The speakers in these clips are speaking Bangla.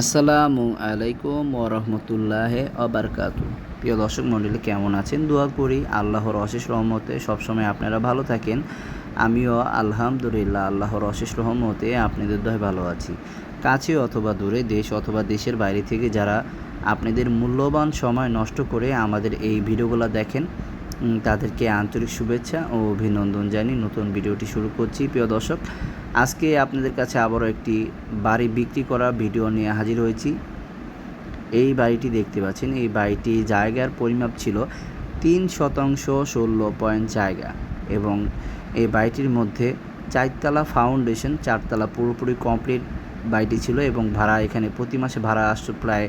আসসালামু আলাইকুম ওরহমতুল্লাহ অবরকাতু প্রিয় দর্শক মণ্ডলী কেমন আছেন? দোয়া করি আল্লাহর অশেষ রহমতে সবসময় আপনারা ভালো থাকেন। আমিও আলহামদুলিল্লাহ আল্লাহর অশেষ রহমতে আপনাদের দয় ভালো আছি। কাছে অথবা দূরে, দেশ অথবা দেশের বাইরে থেকে যারা আপনাদের মূল্যবান সময় নষ্ট করে আমাদের এই ভিডিওগুলো দেখেন তাদেরকে আন্তরিক শুভেচ্ছা ও অভিনন্দন জানিয়ে নতুন ভিডিওটি শুরু করছি। প্রিয় দর্শক, আজকে আপনাদের কাছে আবারও একটি বাড়ি বিক্রি করা ভিডিও নিয়ে হাজির হয়েছি। এই বাড়িটি দেখতে পাচ্ছেন, এই বাড়িটি জায়গার পরিমাপ ছিল তিন শতাংশ ষোলো পয়েন্ট জায়গা এবং এই বাড়িটির মধ্যে চারতলা ফাউন্ডেশন, চারতলা পুরোপুরি কমপ্লিট বাড়িটি ছিল এবং ভাড়া এখানে প্রতি মাসে ভাড়া আসতো প্রায়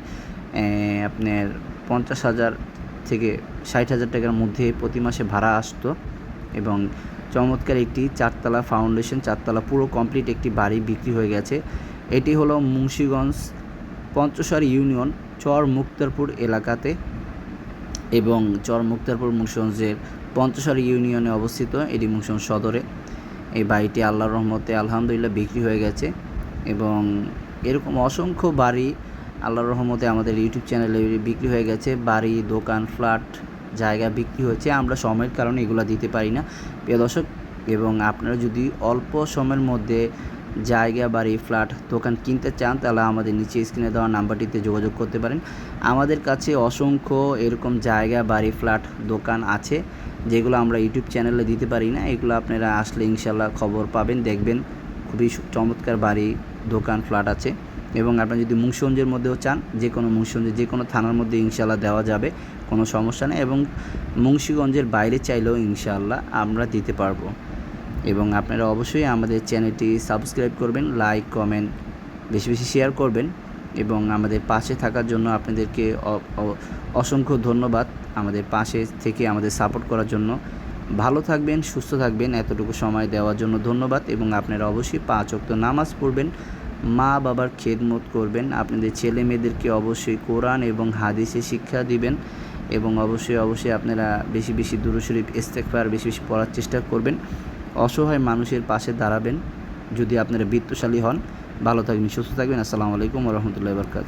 আপনার পঞ্চাশ হাজার থেকে ষাট হাজার টাকার মধ্যে প্রতি মাসে ভাড়া আসতো এবং চমৎকার একটি চারতলা ফাউন্ডেশন চারতলা পুরো কমপ্লিট একটি বাড়ি বিক্রি হয়ে গেছে। এটি হলো মুন্সীগঞ্জ পঞ্চসার ইউনিয়ন চর মুক্তারপুর এলাকাতে এবং চর মুক্তারপুর মুন্সিগঞ্জের পঞ্চসার ইউনিয়নে অবস্থিত। এটি মুন্সিগঞ্জ সদরে। এই বাড়িটি আল্লাহর রহমতে আলহামদুলিল্লাহ বিক্রি হয়ে গেছে এবং এরকম অসংখ্য বাড়ি আল্লাহর রহমতে আমাদের ইউটিউব চ্যানেলে বিক্রি হয়ে গেছে। বাড়ি, দোকান ফ্ল্যাট জায়গা বিক্রি হয়েছে আমরা সময়ের কারণে এগুলো দিতে পারি না। প্রিয় দর্শক, এবং আপনারা যদি অল্প সময়ের মধ্যে জায়গা, বাড়ি, ফ্ল্যাট, দোকান কিনতে চান, তাহলে আমাদের নিচে স্ক্রিনে দেওয়া নাম্বারটিতে যোগাযোগ করতে পারেন। আমাদের কাছে অসংখ্য এরকম জায়গা, বাড়ি, ফ্ল্যাট, দোকান আছে, যেগুলো আমরা ইউটিউব চ্যানেলে দিতে পারি না। এগুলো আপনারা আসলে ইনশাল্লাহ খবর পাবেন, দেখবেন। খুবই চমৎকার বাড়ি, দোকান, ফ্ল্যাট আছে। এবং আপনারা যদি মুন্সিগঞ্জের মধ্যেও চান, যে কোনো মুন্সিগঞ্জের যে কোনো থানার মধ্যে ইনশাল্লাহ দেওয়া যাবে, কোনো সমস্যা নেই এবং মুন্সিগঞ্জের বাইরে চাইলেও ইনশাল্লাহ আমরা দিতে পারব। এবং আপনারা অবশ্যই আমাদের চ্যানেলটি সাবস্ক্রাইব করবেন, লাইক, কমেন্ট, বেশি বেশি শেয়ার করবেন এবং আমাদের পাশে থাকার জন্য আপনাদেরকে অসংখ্য ধন্যবাদ আমাদের পাশে থেকে আমাদের সাপোর্ট করার জন্য। ভালো থাকবেন, সুস্থ থাকবেন, এতটুকু সময় দেওয়ার জন্য ধন্যবাদ এবং আপনারা অবশ্যই পাঁচ অক্ত নামাজ পড়বেন। মা বাবার খেদমত করবেন। আপনাদের ছেলে মেয়েদেরকে অবশ্যই কোরআন এবং হাদিসে শিক্ষা দিবেন এবং অবশ্যই অবশ্যই আপনারা বেশি বেশি দূরশরীফ ইস্তেকবার বেশি বেশি পড়ার চেষ্টা করবেন। অসহায় মানুষের পাশে দাঁড়াবেন। যদি আপনারা বৃত্তশালী হন, ভালো থাকবেন, সুস্থ থাকবেন। আসসালামু আলাইকুম রহমতুল্লাহ বরকাত